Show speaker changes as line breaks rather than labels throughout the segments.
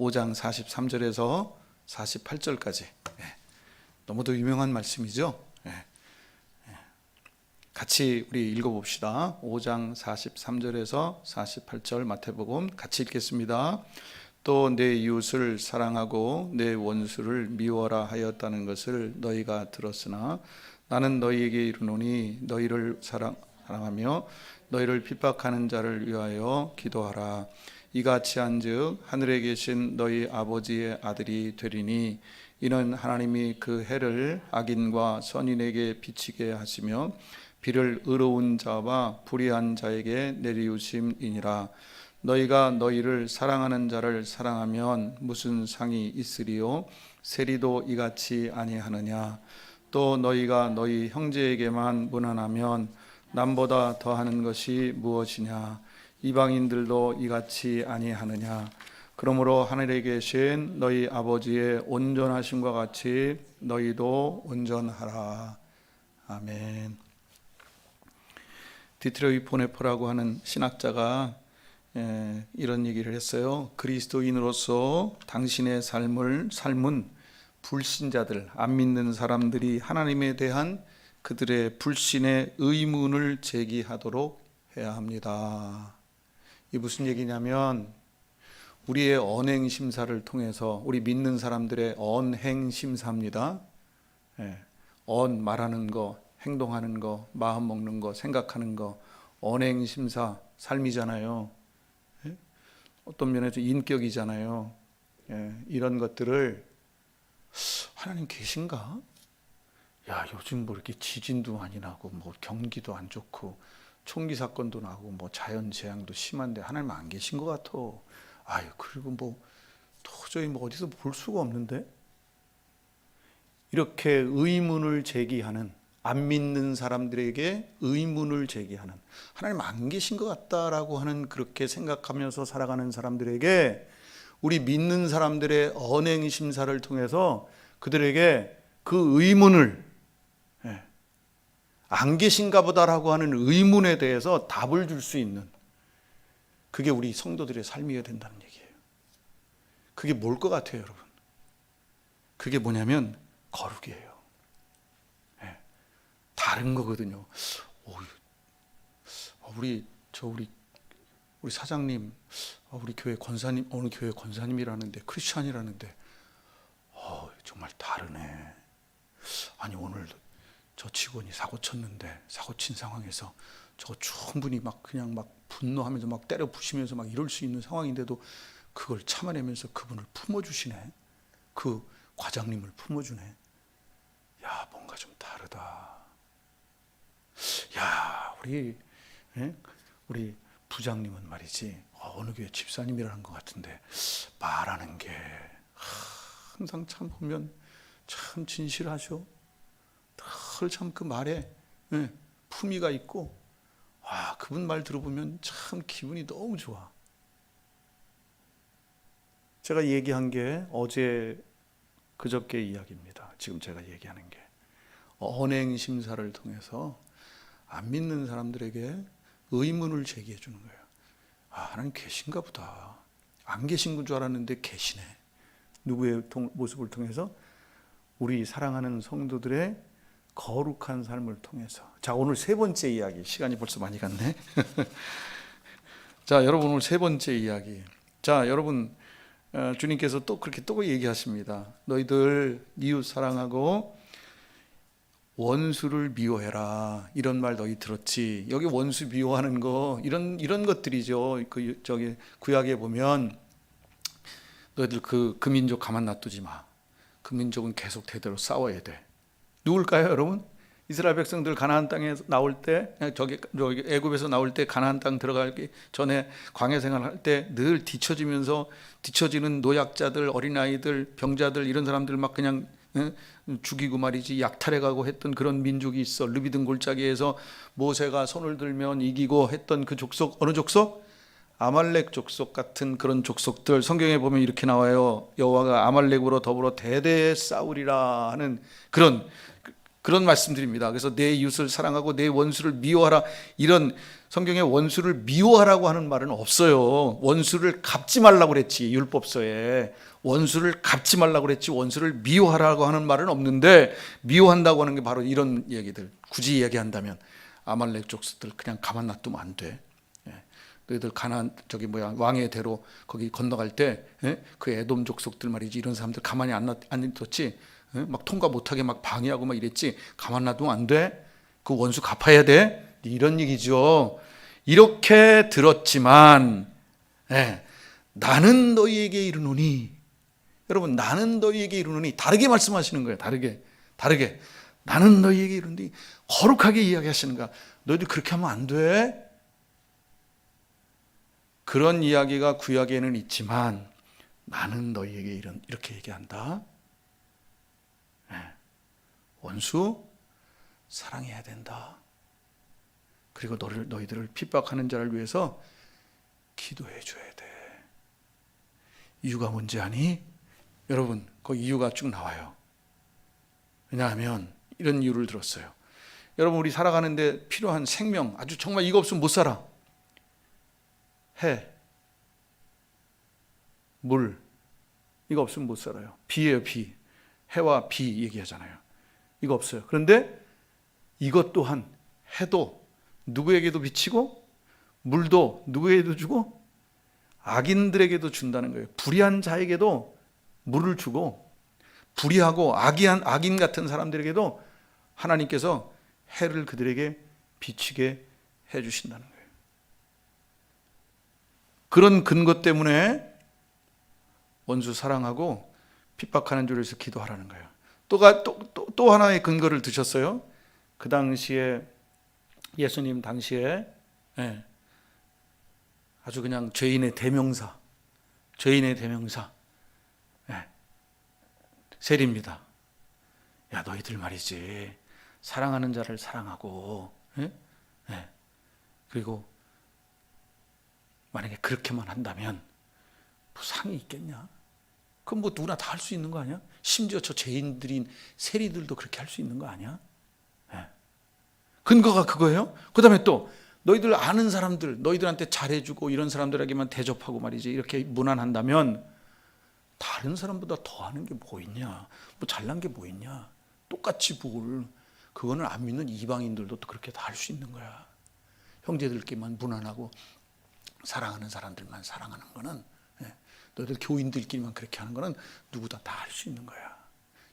5장 43절에서 48절까지 예. 너무도 유명한 말씀이죠. 예. 예. 같이 우리 읽어봅시다. 5장 43절에서 48절 마태복음 같이 읽겠습니다. 또 내 이웃을 사랑하고 내 원수를 미워라 하였다는 것을 너희가 들었으나 나는 너희에게 이르노니 너희를 사랑, 사랑하며 너희를 핍박하는 자를 위하여 기도하라. 이같이 한즉 하늘에 계신 너희 아버지의 아들이 되리니 이는 하나님이 그 해를 악인과 선인에게 비치게 하시며 비를 의로운 자와 불의한 자에게 내리우심이니라. 너희가 너희를 사랑하는 자를 사랑하면 무슨 상이 있으리요? 세리도 이같이 아니하느냐? 또 너희가 너희 형제에게만 무난하면 남보다 더하는 것이 무엇이냐? 이방인들도 이같이 아니하느냐? 그러므로 하늘에 계신 너희 아버지의 온전하심과 같이 너희도 온전하라. 아멘. 디트로이 보네포라고 하는 신학자가 에, 이런 얘기를 했어요. 그리스도인으로서 당신의 삶을 삶은 불신자들, 안 믿는 사람들이 하나님에 대한 그들의 불신의 의문을 제기하도록 해야 합니다. 이 무슨 얘기냐면 우리의 언행 심사를 통해서 우리 믿는 사람들의 언행 심사입니다. 예, 언 말하는 거, 행동하는 거, 마음 먹는 거, 생각하는 거, 언행 심사 삶이잖아요. 예? 어떤 면에서 인격이잖아요. 예, 이런 것들을 하나님 계신가? 야 요즘 뭐 이렇게 지진도 많이 나고 뭐 경기도 안 좋고 총기 사건도 나고 뭐 자연 재앙도 심한데 하나님 안 계신 것 같아. 아유 그리고 뭐 도저히 뭐 어디서 볼 수가 없는데 이렇게 의문을 제기하는 안 믿는 사람들에게 의문을 제기하는 하나님 안 계신 것 같다라고 하는 그렇게 생각하면서 살아가는 사람들에게 우리 믿는 사람들의 언행 심사를 통해서 그들에게 그 의문을 예, 안 계신가 보다라고 하는 의문에 대해서 답을 줄 수 있는 그게 우리 성도들의 삶이어야 된다는 얘기예요. 그게 뭘 것 같아요, 여러분? 그게 뭐냐면 거룩이에요. 예, 다른 거거든요. 오, 어, 우리 저 우리 우리 사장님, 어, 우리 교회 권사님 어느 교회 권사님이라는데 크리스찬이라는데, 어, 정말 다르네. 아니 오늘 저 직원이 사고 쳤는데 사고 친 상황에서 저 충분히 막 그냥 막 분노하면서 막 때려 부시면서 막 이럴 수 있는 상황인데도 그걸 참아내면서 그분을 품어주시네. 그 과장님을 품어주네. 야 뭔가 좀 다르다. 야 우리 예? 우리 부장님은 말이지 어느 교회 집사님이라는 것 같은데 말하는 게 항상 참 보면 참 진실하셔. 늘참그 말에 예, 품위가 있고 와 그분 말 들어보면 참 기분이 너무 좋아. 제가 얘기한 게 어제 그저께 이야기입니다. 지금 제가 얘기하는 게 언행 심사를 통해서 안 믿는 사람들에게 의문을 제기해 주는 거예요. 아, 하나님 계신가 보다. 안 계신 줄 알았는데 계시네. 누구의 통, 모습을 통해서 우리 사랑하는 성도들의 거룩한 삶을 통해서. 자, 오늘 세 번째 이야기. 시간이 벌써 많이 갔네. 자, 여러분 오늘 세 번째 이야기. 자, 여러분 어, 주님께서 또 그렇게 또 얘기하십니다. 너희들 이웃 사랑하고 원수를 미워해라 이런 말 너희 들었지 여기 원수 미워하는 거 이런 이런 것들이죠 그 저기 구약에 보면 너희들 그, 그 민족 가만 놔두지 마그 민족은 계속 대대로 싸워야 돼 누굴까요 여러분? 이스라엘 백성들 가나안 땅에 나올 때 저기 애굽에서 나올 때 가나안 땅 들어가기 전에 광야 생활할 때 늘 뒤처지면서 뒤처지는 노약자들 어린아이들 병자들 이런 사람들 막 그냥 죽이고 말이지 약탈해 가고 했던 그런 민족이 있어. 르비든 골짜기에서 모세가 손을 들면 이기고 했던 그 족속 어느 족속? 아말렉 족속 같은 그런 족속들 성경에 보면 이렇게 나와요 여호와가 아말렉으로 더불어 대대 싸우리라 하는 그런 그런 말씀드립니다. 그래서 내 이웃을 사랑하고 내 원수를 미워하라 이런 성경에 원수를 미워하라고 하는 말은 없어요. 원수를 갚지 말라고 그랬지 율법서에 원수를 갚지 말라고 그랬지 원수를 미워하라고 하는 말은 없는데 미워한다고 하는 게 바로 이런 얘기들. 굳이 이야기한다면 아말렉 족속들 그냥 가만 놔두면 안 돼. 예. 너희들 가난 저기 뭐야 왕의 대로 거기 건너갈 때그 에돔 족속들 말이지 이런 사람들 가만히 안, 놔, 안 놔뒀지 예? 막 통과 못하게 막 방해하고 막 이랬지 가만 놔두면 안 돼. 그 원수 갚아야 돼. 이런 얘기죠. 이렇게 들었지만 예, 나는 너희에게 이르노니 여러분 나는 너희에게 이르노니 다르게 말씀하시는 거예요. 다르게 다르게 나는 너희에게 이르노니 거룩하게 이야기하시는가? 너희들 그렇게 하면 안 돼. 그런 이야기가 구약에는 있지만 나는 너희에게 이런 이렇게 얘기한다. 예. 원수 사랑해야 된다. 그리고 너를 너희들을 핍박하는 자를 위해서 기도해 줘야 돼. 이유가 뭔지 아니? 여러분, 그 이유가 쭉 나와요. 왜냐하면 이런 이유를 들었어요. 여러분 우리 살아가는데 필요한 생명 아주 정말 이거 없으면 못 살아. 해, 물 이거 없으면 못 살아요. 비예요 비. 해와 비 얘기하잖아요. 이거 없어요. 그런데 이것 또한 해도 누구에게도 비치고 물도 누구에게도 주고 악인들에게도 준다는 거예요. 불의한 자에게도 물을 주고 불의하고 악이한 악인 같은 사람들에게도 하나님께서 해를 그들에게 비치게 해 주신다는. 그런 근거 때문에 원수 사랑하고 핍박하는 줄을 위해서 기도하라는 거예요. 또가 또, 또, 또 하나의 근거를 드셨어요. 그 당시에 예수님 당시에 예, 아주 그냥 죄인의 대명사, 죄인의 대명사 예, 세리입니다. 야 너희들 말이지 사랑하는 자를 사랑하고 예? 예. 그리고 만약에 그렇게만 한다면 뭐 상이 있겠냐? 그럼 뭐 누구나 다 할 수 있는 거 아니야? 심지어 저 죄인들인 세리들도 그렇게 할 수 있는 거 아니야? 예. 근거가 그거예요. 그 다음에 또 너희들 아는 사람들, 너희들한테 잘해주고 이런 사람들에게만 대접하고 말이지 이렇게 무난한다면 다른 사람보다 더 하는 게 뭐 있냐? 뭐 잘난 게 뭐 있냐? 똑같이 뭘 그거는 안 믿는 이방인들도 또 그렇게 다 할 수 있는 거야. 형제들끼리만 무난하고 사랑하는 사람들만 사랑하는 거는 예, 너희들 교인들끼리만 그렇게 하는 거는 누구나 다할 수 있는 거야.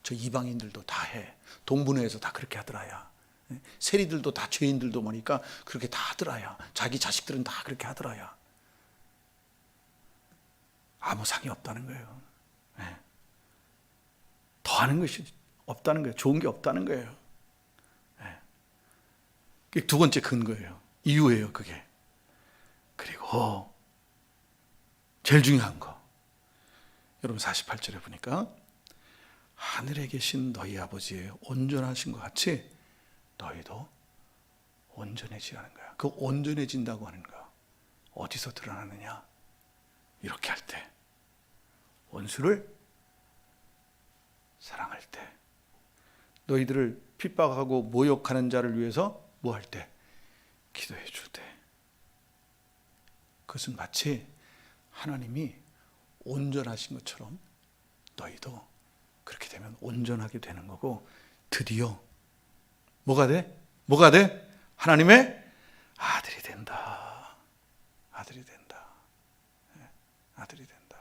저 이방인들도 다 해. 동문회에서 다 그렇게 하더라야. 예, 세리들도 다 죄인들도 보니까 그렇게 다 하더라야. 자기 자식들은 다 그렇게 하더라야. 아무 상이 없다는 거예요. 예. 더 하는 것이 없다는 거예요. 좋은 게 없다는 거예요. 두 번째 근거예요. 이유예요, 그게. 그리고 제일 중요한 거. 여러분 48절에 보니까 하늘에 계신 너희 아버지의 온전하신 것 같이 너희도 온전해지라는 거야. 그 온전해진다고 하는 거 어디서 드러나느냐? 이렇게 할 때 원수를 사랑할 때 너희들을 핍박하고 모욕하는 자를 위해서 뭐 할 때 기도해 주되 그것은 마치 하나님이 온전하신 것처럼 너희도 그렇게 되면 온전하게 되는 거고 드디어 뭐가 돼? 뭐가 돼? 하나님의 아들이 된다. 아들이 된다. 예, 아들이 된다.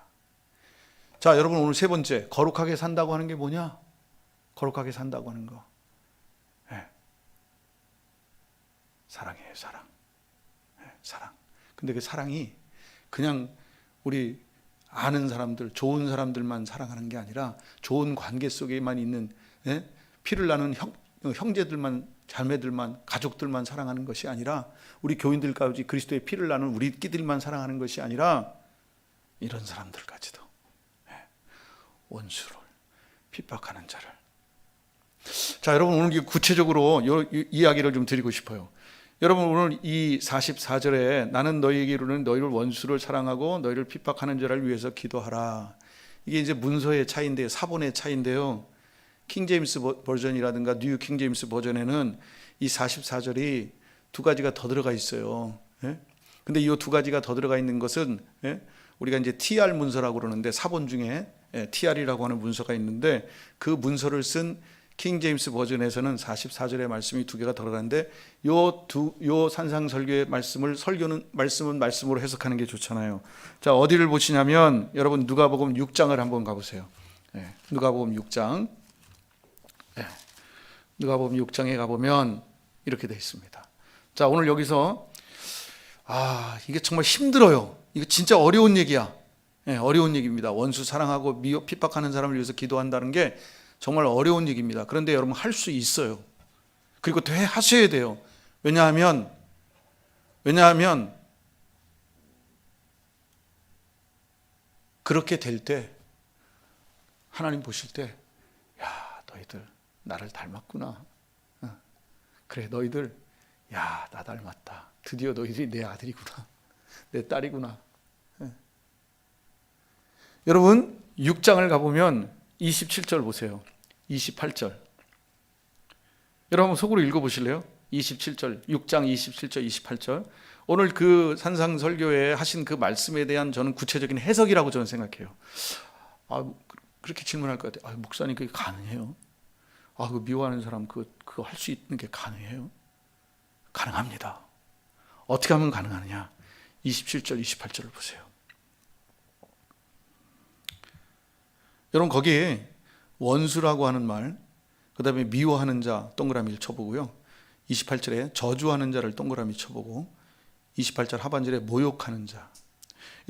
자, 여러분 오늘 세 번째 거룩하게 산다고 하는 게 뭐냐? 거룩하게 산다고 하는 거. 예. 사랑이에요, 사랑. 예, 사랑. 근데 그 사랑이 그냥 우리 아는 사람들, 좋은 사람들만 사랑하는 게 아니라 좋은 관계 속에만 있는 예? 피를 나는 형, 형제들만, 자매들만, 가족들만 사랑하는 것이 아니라 우리 교인들까지 그리스도의 피를 나는 우리 끼들만 사랑하는 것이 아니라 이런 사람들까지도 예. 원수를 핍박하는 자를 자, 여러분 오늘 구체적으로 이 이야기를 좀 드리고 싶어요. 여러분 오늘 이 44절에 나는 너희에게 이르는 너희를 원수를 사랑하고 너희를 핍박하는 자를 위해서 기도하라. 이게 이제 문서의 차이인데요. 사본의 차이인데요. 킹제임스 버- 버전이라든가 뉴 킹제임스 버전에는 이 44절이 두 가지가 더 들어가 있어요. 예? 근데 이 두 가지가 더 들어가 있는 것은 예? 우리가 이제 TR 문서라고 그러는데 사본 중에 예, TR이라고 하는 문서가 있는데 그 문서를 쓴 킹 제임스 버전에서는 44절의 말씀이 두 개가 들어가는데 요두요 산상 설교의 말씀을 설교는 말씀은 말씀으로 해석하는 게 좋잖아요. 자, 어디를 보시냐면 여러분 누가복음 6장을 한번 가 보세요. 예, 누가복음 6장. 예, 누가복음 6장에 가 보면 이렇게 되어 있습니다. 자, 오늘 여기서 아, 이게 정말 힘들어요. 이거 진짜 어려운 얘기야. 예, 어려운 얘기입니다. 원수 사랑하고 미워 핍박하는 사람을 위해서 기도한다는 게 정말 어려운 얘기입니다. 그런데 여러분 할 수 있어요. 그리고 돼 하셔야 돼요. 왜냐하면 왜냐하면 그렇게 될 때 하나님 보실 때 야, 너희들 나를 닮았구나. 어. 그래, 너희들 야, 나 닮았다. 드디어 너희들이 내 아들이구나. 내 딸이구나. 예. 여러분, 6장을 가보면 27절 보세요. 28절. 여러분 속으로 읽어보실래요? 27절, 6장 27절, 28절. 오늘 그 산상 설교에 하신 그 말씀에 대한 저는 구체적인 해석이라고 저는 생각해요. 아, 그렇게 질문할 것 같아요. 아, 목사님 그게 가능해요? 아, 그 미워하는 사람 그 그거 할수 있는 게 가능해요? 가능합니다. 어떻게 하면 가능하느냐? 27절, 28절을 보세요. 여러분 거기에 원수라고 하는 말, 그 다음에 미워하는 자 동그라미를 쳐보고요. 28절에 저주하는 자를 동그라미 쳐보고 28절 하반절에 모욕하는 자.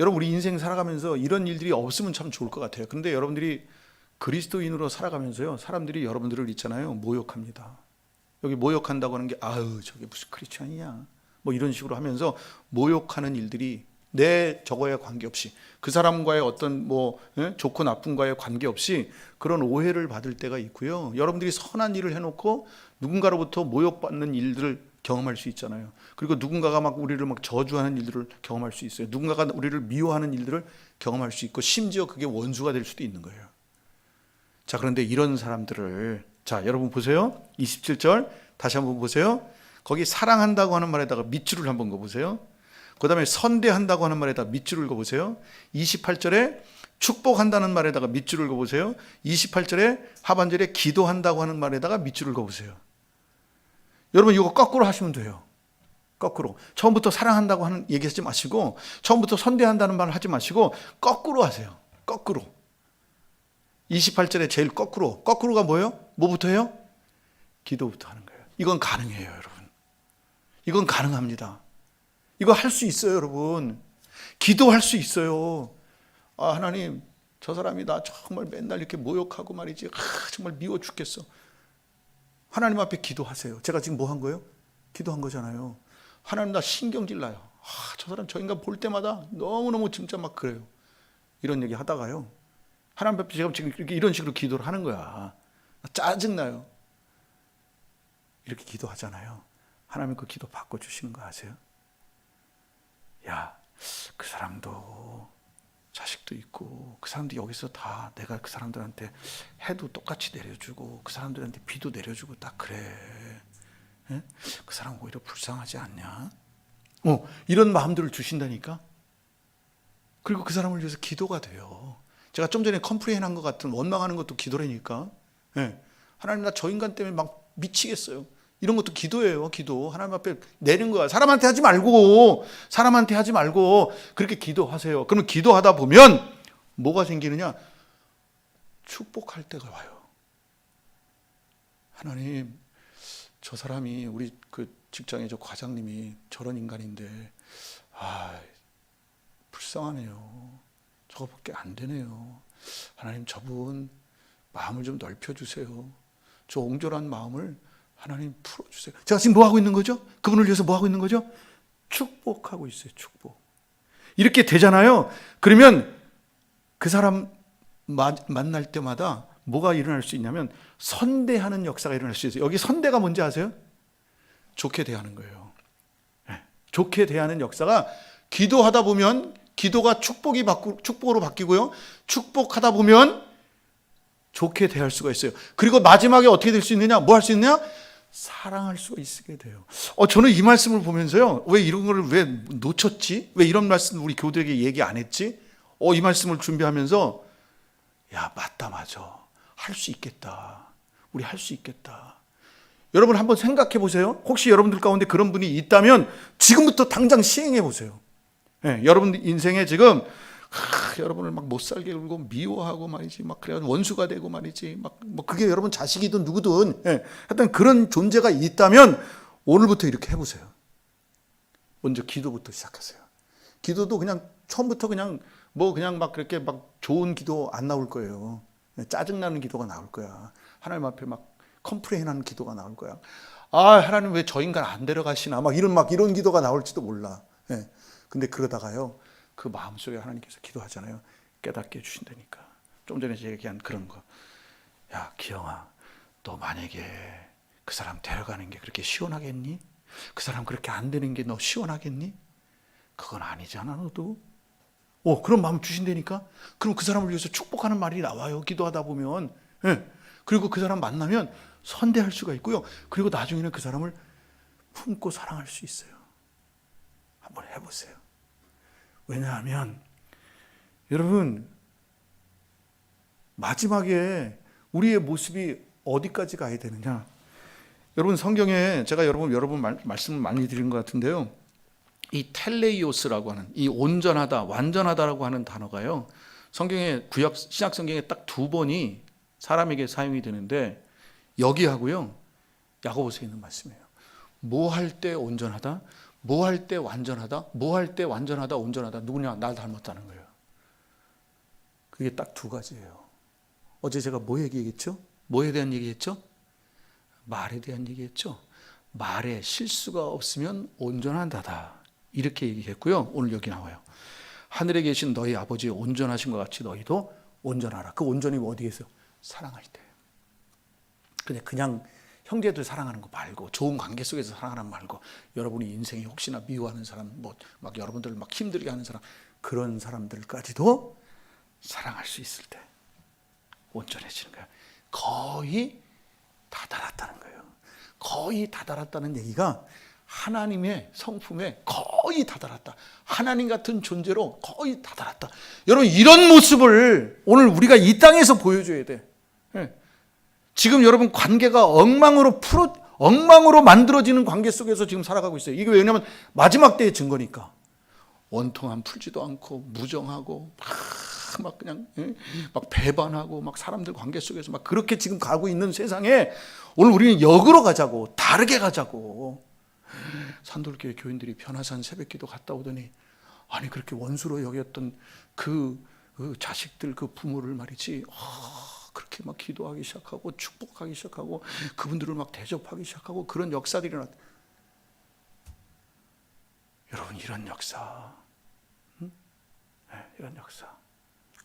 여러분 우리 인생 살아가면서 이런 일들이 없으면 참 좋을 것 같아요. 근데 여러분들이 그리스도인으로 살아가면서요. 사람들이 여러분들을 있잖아요. 모욕합니다. 여기 모욕한다고 하는 게 아유 저게 무슨 크리스천이야. 뭐 이런 식으로 하면서 모욕하는 일들이 내 저거에 관계없이 그 사람과의 어떤 뭐 예? 좋고 나쁜과의 관계없이 그런 오해를 받을 때가 있고요. 여러분들이 선한 일을 해놓고 누군가로부터 모욕받는 일들을 경험할 수 있잖아요. 그리고 누군가가 막 우리를 막 저주하는 일들을 경험할 수 있어요. 누군가가 우리를 미워하는 일들을 경험할 수 있고 심지어 그게 원수가 될 수도 있는 거예요. 자, 그런데 이런 사람들을 자, 여러분 보세요. 27절 다시 한번 보세요. 거기 사랑한다고 하는 말에다가 밑줄을 한번 거 보세요. 그 다음에 선대한다고 하는 말에다 밑줄을 거 보세요. 28절에 축복한다는 말에다가 밑줄을 거 보세요. 28절에 하반절에 기도한다고 하는 말에다가 밑줄을 거 보세요. 여러분 이거 거꾸로 하시면 돼요. 거꾸로. 처음부터 사랑한다고 하는 얘기하지 마시고 처음부터 선대한다는 말을 하지 마시고 거꾸로 하세요. 거꾸로. 28절에 제일 거꾸로. 거꾸로가 뭐예요? 뭐부터 해요? 기도부터 하는 거예요. 이건 가능해요, 여러분. 이건 가능합니다. 이거 할 수 있어요, 여러분. 기도할 수 있어요. 아, 하나님, 저 사람이 나 정말 맨날 이렇게 모욕하고 말이지. 아, 정말 미워 죽겠어. 하나님 앞에 기도하세요. 제가 지금 뭐 한 거예요? 기도한 거잖아요. 하나님 나 신경질 나요. 아, 저 사람 저 인간 볼 때마다 너무너무 진짜 막 그래요. 이런 얘기 하다가요. 하나님 앞에 제가 지금 이렇게 이런 식으로 기도를 하는 거야. 짜증나요. 이렇게 기도하잖아요. 하나님 그 기도 바꿔주시는 거 아세요? 야, 그 사람도 자식도 있고 그 사람도 여기서 다 내가 그 사람들한테 해도 똑같이 내려주고 그 사람들한테 비도 내려주고 딱 그래. 예? 그 사람 오히려 불쌍하지 않냐? 어, 이런 마음들을 주신다니까? 그리고 그 사람을 위해서 기도가 돼요. 제가 좀 전에 컴플레인 한것 같은 원망하는 것도 기도라니까. 예. 하나님 나 저 인간 때문에 막 미치겠어요. 이런 것도 기도예요. 기도. 하나님 앞에 내는 거야. 사람한테 하지 말고 사람한테 하지 말고 그렇게 기도하세요. 그러면 기도하다 보면 뭐가 생기느냐? 축복할 때가 와요. 하나님 저 사람이 우리 그 직장의 저 과장님이 저런 인간인데 아 불쌍하네요. 저거밖에 안 되네요. 하나님 저분 마음을 좀 넓혀 주세요. 저 옹졸한 마음을 하나님 풀어주세요. 제가 지금 뭐 하고 있는 거죠? 그분을 위해서 뭐 하고 있는 거죠? 축복하고 있어요. 축복. 이렇게 되잖아요. 그러면 그 사람 마- 만날 때마다 뭐가 일어날 수 있냐면 선대하는 역사가 일어날 수 있어요. 여기 선대가 뭔지 아세요? 좋게 대하는 거예요. 네. 좋게 대하는 역사가 기도하다 보면 기도가 축복이 바꾸, 축복으로 바뀌고요. 축복하다 보면 좋게 대할 수가 있어요. 그리고 마지막에 어떻게 될 수 있느냐? 뭐 할 수 있느냐? 사랑할 수가 있게 돼요. 어, 저는 이 말씀을 보면서요. 왜 이런 거를 왜 놓쳤지? 왜 이런 말씀 우리 교들에게 얘기 안 했지? 어, 이 말씀을 준비하면서 야, 맞다, 맞아. 할 수 있겠다. 우리 할 수 있겠다. 여러분 한번 생각해 보세요. 혹시 여러분들 가운데 그런 분이 있다면 지금부터 당장 시행해 보세요. 예, 여러분 인생에 지금 하, 여러분을 막 못 살게 굴고 미워하고 말이지 막 그래 원수가 되고 말이지 막 뭐 그게 여러분 자식이든 누구든 예, 하여튼 그런 존재가 있다면 오늘부터 이렇게 해보세요. 먼저 기도부터 시작하세요. 기도도 그냥 처음부터 그냥 뭐 그냥 막 그렇게 막 좋은 기도 안 나올 거예요. 짜증 나는 기도가 나올 거야. 하나님 앞에 막 컴플레인하는 기도가 나올 거야. 아 하나님 왜 저 인간 안 데려가시나 막 이런 막 이런 기도가 나올지도 몰라. 예. 근데 그러다가요 그 마음속에 하나님께서 기도하잖아요. 깨닫게 해주신다니까. 좀 전에 얘기한 그런 거. 야 기영아, 너 만약에 그 사람 데려가는 게 그렇게 시원하겠니? 그 사람 그렇게 안 되는 게 너 시원하겠니? 그건 아니잖아 너도. 어 그런 마음 주신다니까. 그럼 그 사람을 위해서 축복하는 말이 나와요. 기도하다 보면. 예. 그리고 그 사람 만나면 선대할 수가 있고요. 그리고 나중에는 그 사람을 품고 사랑할 수 있어요. 한번 해보세요. 왜냐하면 여러분 마지막에 우리의 모습이 어디까지 가야 되느냐? 여러분 성경에 제가 여러분 여러분 말, 말씀을 많이 드린 것 같은데요. 이 텔레이오스라고 하는 이 온전하다, 완전하다라고 하는 단어가요. 성경에 구약 신약 성경에 딱 두 번이 사람에게 사용이 되는데 여기하고요. 야고보서에 있는 말씀이에요. 뭐 할 때 온전하다? 뭐 할 때 완전하다? 뭐 할 때 완전하다, 온전하다? 누구냐? 날 닮았다는 거예요. 그게 딱 두 가지예요. 어제 제가 뭐 얘기했죠? 뭐에 대한 얘기했죠? 말에 대한 얘기했죠. 말에 실수가 없으면 온전한다다. 이렇게 얘기했고요. 오늘 여기 나와요. 하늘에 계신 너희 아버지 온전하신 것 같이 너희도 온전하라. 그 온전이 어디에 있어요? 사랑할 때. 그냥 그냥 형제들 사랑하는 거 말고 좋은 관계 속에서 사랑하는 거 말고 여러분이 인생에 혹시나 미워하는 사람 뭐 막 여러분들 막 힘들게 하는 사람 그런 사람들까지도 사랑할 수 있을 때 온전해지는 거야. 거의 다 달았다는 거예요. 거의 다 달았다는 얘기가 하나님의 성품에 거의 다 달았다. 하나님 같은 존재로 거의 다 달았다. 여러분 이런 모습을 오늘 우리가 이 땅에서 보여줘야 돼. 예. 지금 여러분 관계가 엉망으로 풀어 엉망으로 만들어지는 관계 속에서 지금 살아가고 있어요. 이게 왜냐면 마지막 때의 증거니까. 원통함 풀지도 않고 무정하고 막, 막 그냥 예? 막 배반하고 막 사람들 관계 속에서 막 그렇게 지금 가고 있는 세상에 오늘 우리는 역으로 가자고 다르게 가자고 산돌교회 교인들이 변화산 새벽기도 갔다 오더니 아니 그렇게 원수로 여겼던 그, 그 자식들 그 부모를 말이지 아, 그렇게 막 기도하기 시작하고 축복하기 시작하고 그분들을 막 대접하기 시작하고 그런 역사들이 일어났. 여러분 이런 역사, 응? 네, 이런 역사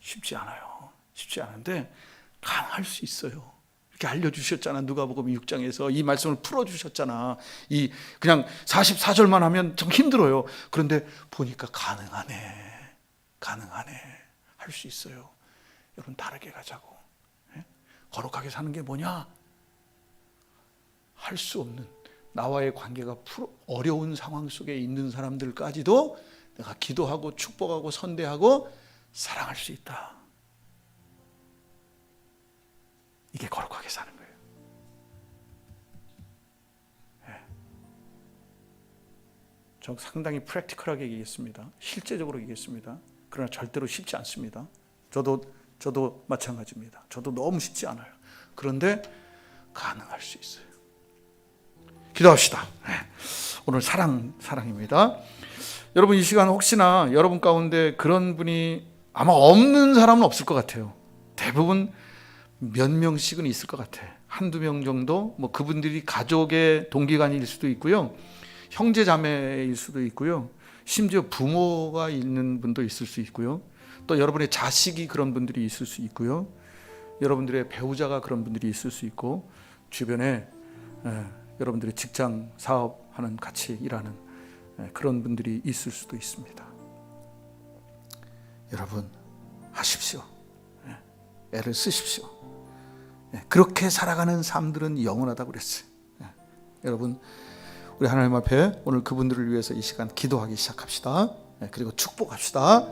쉽지 않아요. 쉽지 않은데 가능할 수 있어요. 이렇게 알려주셨잖아. 누가복음 6장에서 이 말씀을 풀어주셨잖아. 이 그냥 44절만 하면 좀 힘들어요. 그런데 보니까 가능하네. 가능하네. 할 수 있어요. 여러분 다르게 가자고. 예? 거룩하게 사는 게 뭐냐? 할 수 없는 나와의 관계가 어려운 상황 속에 있는 사람들까지도 내가 기도하고 축복하고 선대하고 사랑할 수 있다. 이게 거룩하게 사는 거예요. 예. 저 상당히 프랙티컬하게 얘기했습니다. 실제적으로 얘기했습니다. 그러나 절대로 쉽지 않습니다. 저도 저도 마찬가지입니다. 저도 너무 쉽지 않아요. 그런데 가능할 수 있어요. 기도합시다. 예. 오늘 사랑 사랑입니다. 여러분 이 시간 혹시나 여러분 가운데 그런 분이 아마 없는 사람은 없을 것 같아요. 대부분 몇 명씩은 있을 것 같아. 한두 명 정도? 뭐 그분들이 가족의 동기간일 수도 있고요. 형제 자매일 수도 있고요. 심지어 부모가 있는 분도 있을 수 있고요. 또 여러분의 자식이 그런 분들이 있을 수 있고요. 여러분들의 배우자가 그런 분들이 있을 수 있고 주변에 에, 여러분들의 직장 사업하는 같이 일하는 에, 그런 분들이 있을 수도 있습니다. 여러분 하십시오. 에, 애를 쓰십시오. 예, 그렇게 살아가는 삶들은 영원하다고 그랬어요. 예, 여러분 우리 하나님 앞에 오늘 그분들을 위해서 이 시간 기도하기 시작합시다. 예, 그리고 축복합시다.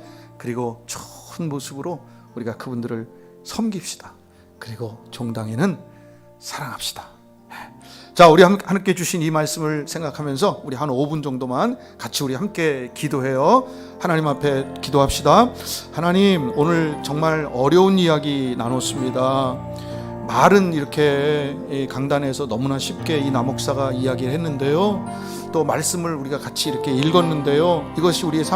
그리고 좋은 모습으로 우리가 그분들을 섬깁시다. 그리고 종당에는 사랑합시다. 예. 자, 우리 함- 하나님께 주신 이 말씀을 생각하면서 우리 한 5분 정도만 같이 우리 함께 기도해요. 하나님 앞에 기도합시다. 하나님, 오늘 정말 어려운 이야기 나눴습니다. 말은 이렇게 이 강단에서 너무나 쉽게 이 남목사가 이야기를 했는데요. 또 말씀을 우리가 같이 이렇게 읽었는데요. 이것이 우리의 삶